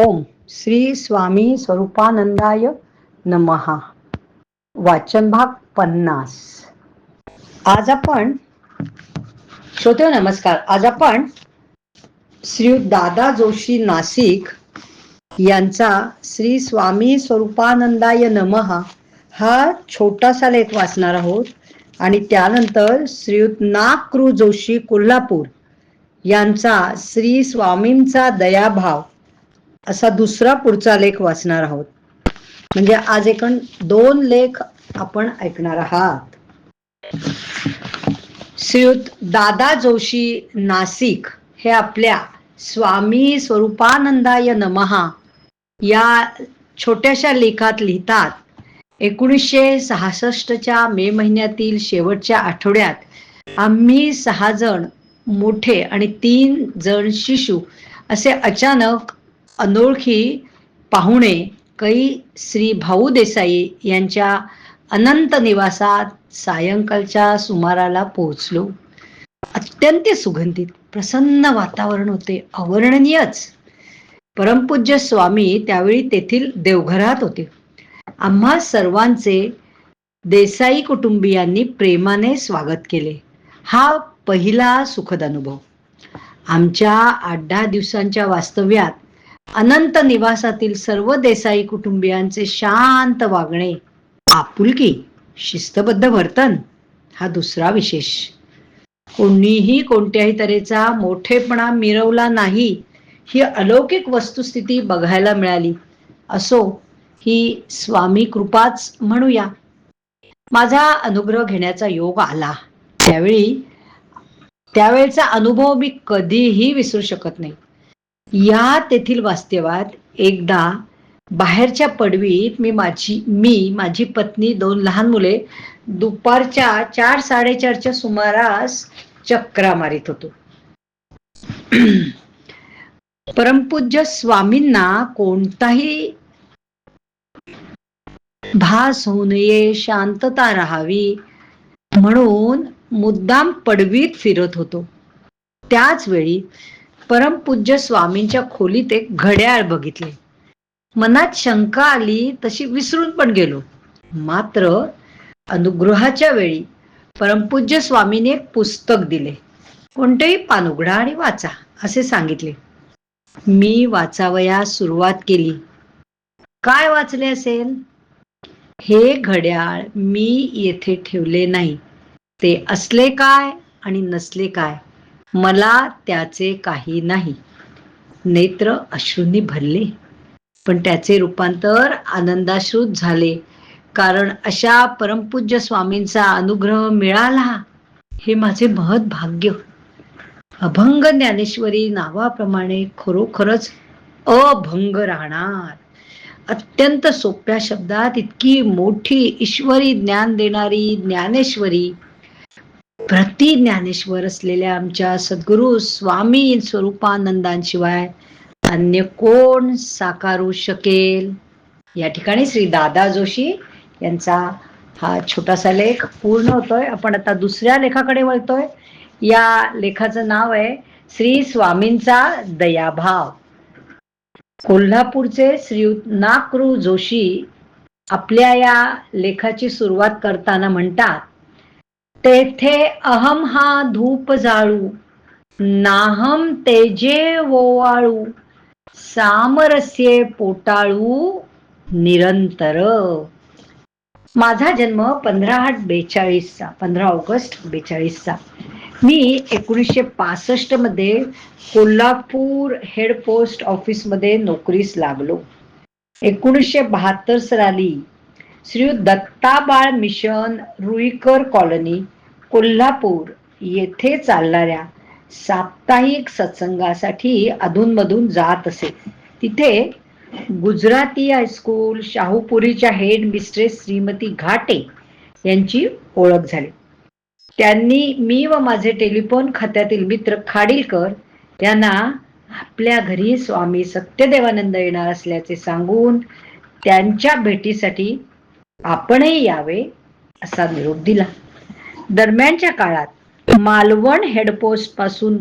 ओम श्री स्वामी स्वरूपानंदाय नमहा वाचन भाग पन्नास. आज आपण श्रोते नमस्कार. आज आपण श्री दादा जोशी नाशिक यांचा श्री स्वामी स्वरूपानंदाय नमहा हा छोटासा लेख वाचणार आहोत. आणि त्यानंतर श्रीयुत नागक्रू जोशी कोल्हापूर यांचा श्री स्वामींचा दयाभाव असा दुसरा पुढचा लेख वाचणार आहोत. म्हणजे आज एकण दोन लेख आपण ऐकणार आहात. श्रीयुत दादा जोशी नाशिक हे आपल्या स्वामी स्वरूपानंदाय नमहा या छोट्याशा लेखात लिहितात. एकोणीसशे सहासष्टच्या मे महिन्यातील शेवटच्या आठवड्यात आम्ही सहा जण मोठे आणि तीन जण शिशु असे अचानक अनोळखी पाहुणे कै श्री भाऊ देसाई यांच्या अनंत निवासात सायंकाळच्या सुमाराला पोहोचलो. अत्यंत सुगंधित प्रसन्न वातावरण होते अवर्णनीयच. परमपूज्य स्वामी त्यावेळी तेथील देवघरात होते. आम्हा सर्वांचे देसाई कुटुंबियांनी प्रेमाने स्वागत केले. हा पहिला सुखद अनुभव. आमच्या आठ दहा दिवसांच्या वास्तव्यात अनंत निवासातील सर्व देसाई कुटुंबियांचे शांत वागणे आपुलकी शिस्तबद्ध वर्तन हा दुसरा विशेष. कोणीही कोणत्याही तऱ्हेचा मोठेपणा मिरवला नाही ही अलौकिक वस्तुस्थिती बघायला मिळाली. असो ही स्वामी कृपाच म्हणूया. माझा अनुग्रह घेण्याचा योग आला. त्यावेळी त्यावेळेचा अनुभव मी कधीही विसरू शकत नाही. या तेथील वास्तव्यात एकदा बाहेरच्या पडवीत मी माझी मी माझी पत्नी दोन लहान मुले दुपारच्या चार साडेचारच्या सुमारास चक्रा मारित होतो. परमपूज्य स्वामींना कोणताही भास होऊ नये शांतता राहावी म्हणून मुद्दाम पडवीत फिरत होतो. त्याच वेळी परमपूज्य स्वामींच्या खोलीत एक घड्याळ बघितले. मनात शंका आली तशी विसरून पण गेलो. मात्र अनुग्रहाच्या वेळी परमपूज्य स्वामीने एक पुस्तक दिले. कोणतेही पान उघडा आणि वाचा असे सांगितले. मी वाचावयास सुरुवात केली. काय वाचले असेल? हे घड्याळ मी येथे ठेवले नाही. ते असले काय आणि नसले काय? मला त्याचे काही नाही. नेत्र अश्रूंनी भरले. पण त्याचे रूपांतर आनंदाश्रुत झाले. कारण अशा परमपूज्य स्वामींचा अनुग्रह मिळाला हे माझे महत भाग्य. अभंग ज्ञानेश्वरी नावाप्रमाणे खरोखरच अभंग राहणार. अत्यंत सोप्या शब्दात इतकी मोठी ईश्वरी ज्ञान देणारी ज्ञानेश्वरी प्रति ज्ञानेश्वर असलेल्या आमच्या सद्गुरु स्वामी स्वरूपानंदांशिवाय अन्य कोण साकारू शकेल? या ठिकाणी श्री दादा जोशी यांचा हा छोटासा लेख पूर्ण होतोय. आपण आता दुसऱ्या लेखाकडे वळतोय. या लेखाचं नाव आहे श्री स्वामींचा दयाभाव. कोल्हापूरचे श्रीयुत नाकरू जोशी आपल्या या लेखाची सुरुवात करताना म्हणतात तेथे अहम हा धूप जाळू नाहम तेजे वोवाळू सामरस्ये पोटाळू निरंतर. माझा जन्म पंधरा आठ बेचाळीसचा पंधरा ऑगस्ट बेचाळीसचा. मी एकोणीसशे पासष्टमध्ये कोल्हापूर हेड पोस्ट ऑफिसमध्ये नोकरीस लागलो. एकोणीसशे बहात्तर साली श्री दत्ताबाळ मिशन रुईकर कॉलनी कोल्हापूर येथे चालणाऱ्या साप्ताहिक सत्संगासाठी अधूनमधून जात असे. तिथे गुजराती हायस्कूल शाहूपुरीच्या हेड मिस्ट्रेस श्रीमती घाटे यांची ओळख झाली. त्यांनी मी व माझे टेलिफोन खात्यातील मित्र खाडीलकर यांना आपल्या घरी स्वामी सत्यदेवानंद येणार असल्याचे सांगून त्यांच्या भेटीसाठी आपणही यावे असा निरोप दिला. दरम्यानच्या काळात मालवण हेडपोस्टपासून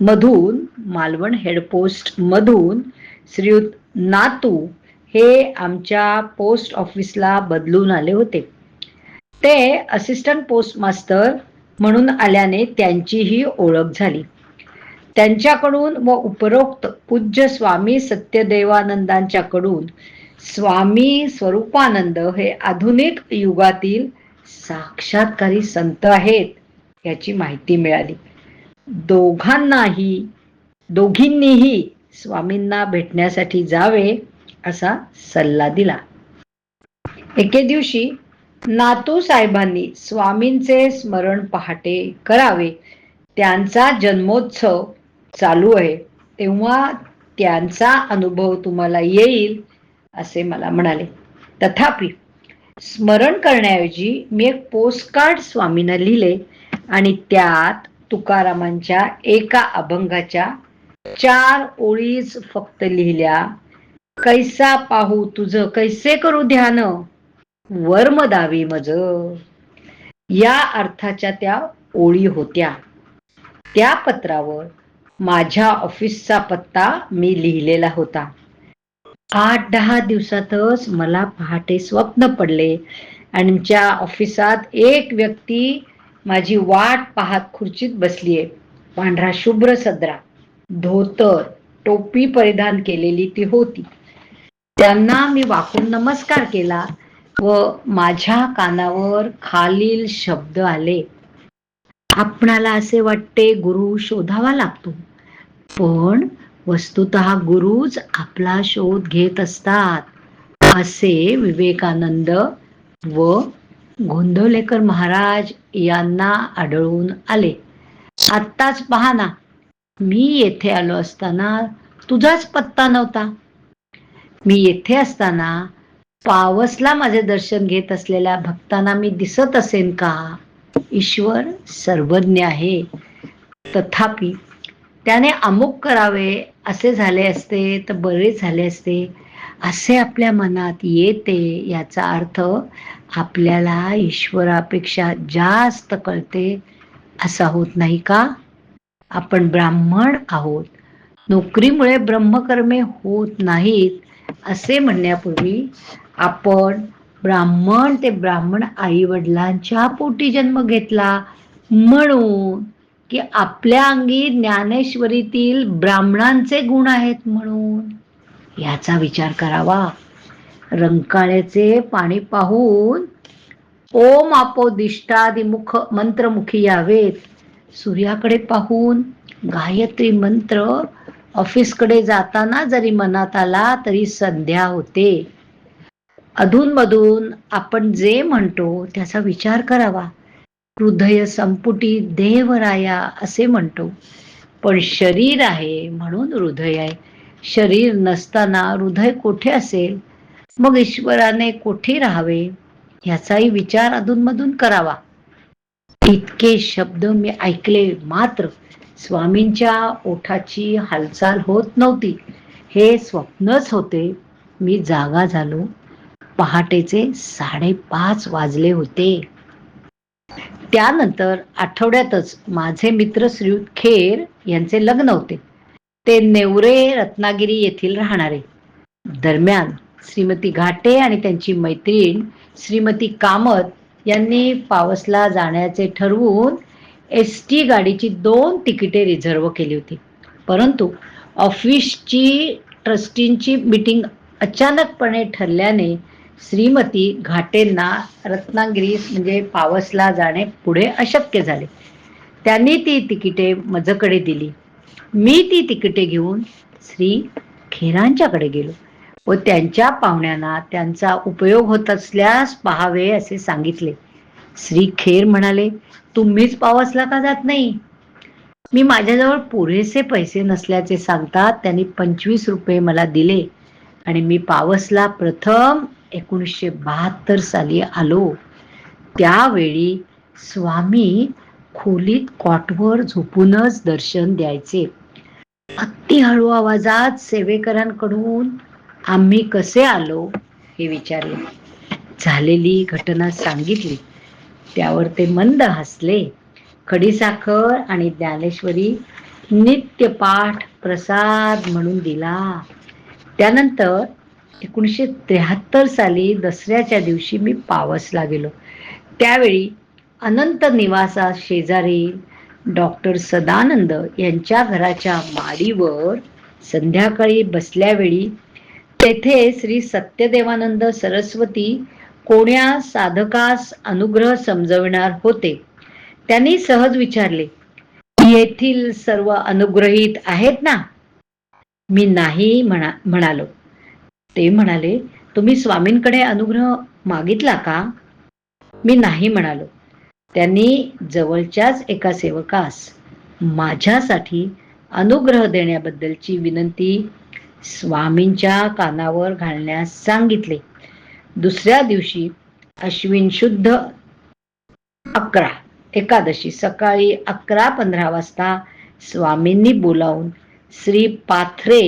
मधून मालवण हेडपोस्ट मधून श्रीयुत नातू हे आमच्या पोस्ट ऑफिसला बदलून आले होते. ते असिस्टंट पोस्ट मास्टर म्हणून आल्याने त्यांचीही ओळख झाली. त्यांच्याकडून व उपरोक्त पूज्य स्वामी सत्यदेवानंदांच्याकडून स्वामी स्वरूपानंद हे आधुनिक युगातील साक्षात्कारी संत आहेत याची माहिती मिळाली. दोघांनाही दोघींनीही स्वामींना भेटण्यासाठी जावे असा सल्ला दिला. एके दिवशी नातू साहेबांनी स्वामींचे स्मरण पहाटे करावे. त्यांचा जन्मोत्सव चालू आहे. तेव्हा त्यांचा अनुभव तुम्हाला येईल असे मला म्हणाले. तथापि स्मरण करण्याऐवजी मी एक पोस्टकार्ड स्वामींना लिहिले आणि त्यात तुकारामांच्या एका अभंगाच्या चार ओळीच फक्त लिहिल्या. कैसा पाहू तुझ? कैसे करू ध्यान? वर्म दावी मज. या अर्थाच्या त्या ओळी होत्या. त्या पत्रावर माझ्या ऑफिसचा पत्ता मी लिहिलेला होता. आठ दहा दिवसातच मला पहाटे स्वप्न पडले. आणि आमच्या ऑफिसात एक व्यक्ती माझी वाट पाहत खुर्चीत बसलीये. पांढरा शुभ्र सदरा धोतर टोपी परिधान केलेली ती होती. त्यांना मी वाकून नमस्कार केला व माझ्या कानावर खालील शब्द आले. आपणाला असे वाटते गुरु शोधावा लागतो. पण वस्तुत गुरुच आपला शोध घेत असतात. असे विवेकानंद व गोंधवलेकर महाराज यांना आढळून आले. आत्ताच पहा ना मी येथे आलो असताना तुझाच पत्ता नव्हता. मी येथे असताना पावसला माझे दर्शन घेत असलेल्या भक्तांना मी दिसत असेन का? ईश्वर सर्वज्ञ आहे. तथापि त्याने अमुक करावे असे झाले असते तर बरे झाले असते. असे आपल्या मनात येते याचा अर्थ आपल्याला ईश्वरापेक्षा जास्त कळते असा होत नाही का? आपण ब्राह्मण आहोत. नोकरीमुळे ब्रह्मकर्मे होत नाहीत असे म्हणण्यापूर्वी आपण ब्राह्मण ते ब्राह्मण आई वडिलांच्या पोटी जन्म घेतला. म्हणून की आपल्या अंगी ज्ञानेश्वरीतील ब्राह्मणांचे गुण आहेत म्हणून. याचा विचार करावा. रंकाळ्याचे पाणी पाहून ओम आपो दिष्टादिमुख मंत्रमुखी यावेत. सूर्याकडे पाहून गायत्री मंत्र ऑफिसकडे जाताना जरी मनात आला तरी संध्या होते. अधूनमधून आपण जे म्हणतो त्याचा विचार करावा. हृदय संपुटी देवराया असे म्हणतो. पण शरीर आहे म्हणून हृदय आहे. शरीर नसताना हृदय कोठे असेल? मग ईश्वराने कोठे राहावे? याचाही विचार अधूनमधून करावा. इतके शब्द मी ऐकले मात्र स्वामींच्या ओठाची हालचाल होत नव्हती. हे स्वप्नच होते. मी जागा झालो. पहाटेचे साडेपाच वाजले होते. त्यानंतर आठवड्यातच माझे मित्र श्रीयुत खेर यांचे लग्न होते. ते नेवरे रत्नागिरी येथील राहणारे. दरम्यान श्रीमती घाटे आणि त्यांची मैत्रीण श्रीमती कामत यांनी पावसला जाण्याचे ठरवून एस टी गाडीची दोन तिकिटे रिझर्व केली होती. परंतु ऑफिसची ट्रस्टींची मीटिंग अचानकपणे ठरल्याने श्रीमती घाटेंना रत्नागिरी म्हणजे पावसला जाणे पुढे अशक्य झाले. त्यांनी ती तिकिटे मजकडे दिली. मी ती तिकिटे घेऊन श्री खेरांच्याकडे गेलो व त्यांच्या पाहुण्यांना त्यांचा उपयोग होत असल्यास पहावे असे सांगितले. श्री खेर म्हणाले तुम्हीच पावसला का जात नाही? मी माझ्याजवळ पुरेसे पैसे नसल्याचे सांगतात त्यांनी पंचवीस रुपये मला दिले आणि मी पावसला प्रथम एकोणीसशे बहात्तर साली आलो. त्यावेळी स्वामी खोलीत कॉटवर झोपूनच दर्शन द्यायचे. अति हळू आवाजात सेवेकरांकडून आम्ही कसे आलो हे विचारले. झालेली घटना सांगितली. त्यावर ते मंद हसले. खडीसाखर आणि ज्ञानेश्वरी नित्यपाठ प्रसाद म्हणून दिला. त्यानंतर एकोणीसशे त्र्याहत्तर साली दसऱ्याच्या दिवशी मी पावसला गेलो. त्यावेळी अनंत निवासा शेजारी डॉक्टर सदानंद यांच्या घराच्या माडीवर संध्याकाळी बसल्यावेळी तेथे श्री सत्यदेवानंद सरस्वती कोण्या साधकास अनुग्रह समजविणार होते? त्यांनी सहज विचारले येथील सर्व अनुग्रहित आहेत ना? मी नाही म्हणा म्हणालो. ते म्हणाले तुम्ही स्वामींकडे अनुग्रह मागितला का? मी नाही म्हणालो. त्यांनी जवळच्याच एका सेवकास माझ्यासाठी अनुग्रह देण्याबद्दलची विनंती स्वामींच्या कानावर घालण्यास सांगितले. दुसऱ्या दिवशी अश्विन शुद्ध अकरा एकादशी सकाळी अकरा पंधरा वाजता स्वामींनी बोलावून श्री पाथरे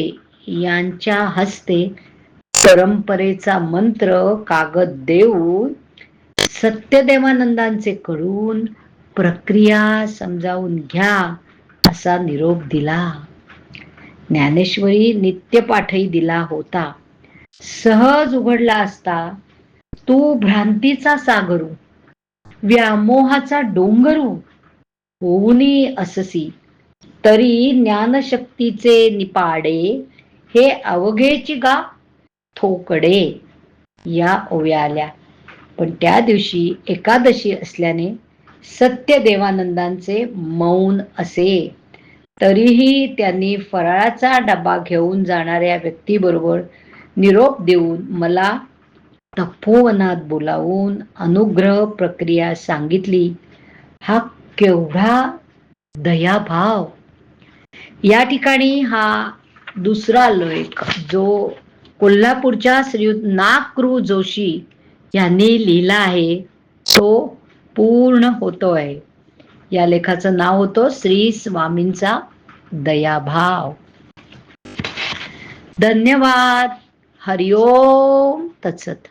यांच्या हस्ते परंपरेचा मंत्र कागद देऊन सत्यदेवानंदांचे कडून प्रक्रिया समजावून घ्या असा निरोप दिला. ज्ञानेश्वरी नित्यपाठही दिला होता. सहज उघडला असता तू भ्रांतीचा सागरू व्यामोहाचा डोंगरू होऊनी अससी तरी ज्ञानशक्तीचे निपाडे हे अवघेची गा थोकडे या ओव्या आल्या. पण त्या दिवशी एकादशी असल्याने सत्यदेवानंदांचे मौन असे. तरीही त्यांनी फराळाचा डबा घेऊन जाणाऱ्या व्यक्तीबरोबर निरोप देऊन मला तपोवनात बोलावून अनुग्रह प्रक्रिया सांगितली. हा केवढा दयाभाव. या ठिकाणी हा दुसरा लेख जो कोल्हापूरच्या श्रीयुत नागक्रू जोशी यांनी लिहिला आहे तो पूर्ण होतोय. या लेखाचं नाव होतं श्री स्वामींचा दयाभाव. धन्यवाद. हरिओम तत्सत.